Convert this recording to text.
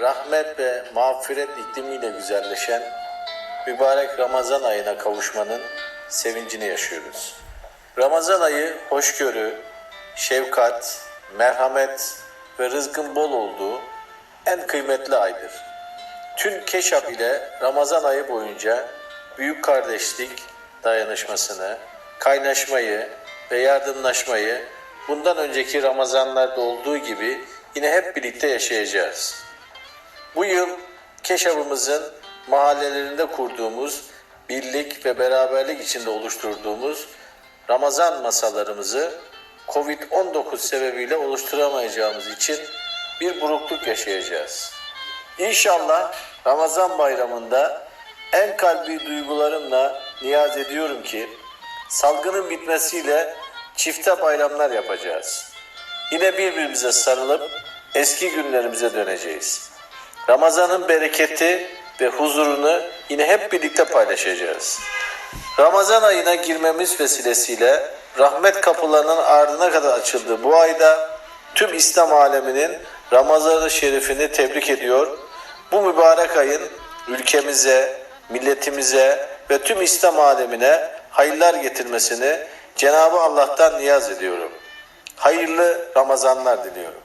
rahmet ve mağfiret iklimiyle güzelleşen mübarek Ramazan ayına kavuşmanın sevincini yaşıyoruz. Ramazan ayı hoşgörü, şefkat, merhamet ve rızkın bol olduğu en kıymetli aydır. Tüm Keşap ile Ramazan ayı boyunca büyük kardeşlik dayanışmasını, kaynaşmayı ve yardımlaşmayı bundan önceki Ramazanlarda olduğu gibi yine hep birlikte yaşayacağız. Bu yıl Keşap'ımızın mahallelerinde kurduğumuz birlik ve beraberlik içinde oluşturduğumuz Ramazan masalarımızı Covid-19 sebebiyle oluşturamayacağımız için bir burukluk yaşayacağız. İnşallah Ramazan bayramında en kalbi duygularımla niyaz ediyorum ki salgının bitmesiyle çifte bayramlar yapacağız. Yine birbirimize sarılıp eski günlerimize döneceğiz. Ramazanın bereketi ve huzurunu yine hep birlikte paylaşacağız. Ramazan ayına girmemiz vesilesiyle rahmet kapılarının ardına kadar açıldığı bu ayda tüm İslam aleminin Ramazan-ı Şerifini tebrik ediyor. Bu mübarek ayın ülkemize, milletimize ve tüm İslam alemine hayırlar getirmesini Cenab-ı Allah'tan niyaz ediyorum. Hayırlı Ramazanlar diliyorum.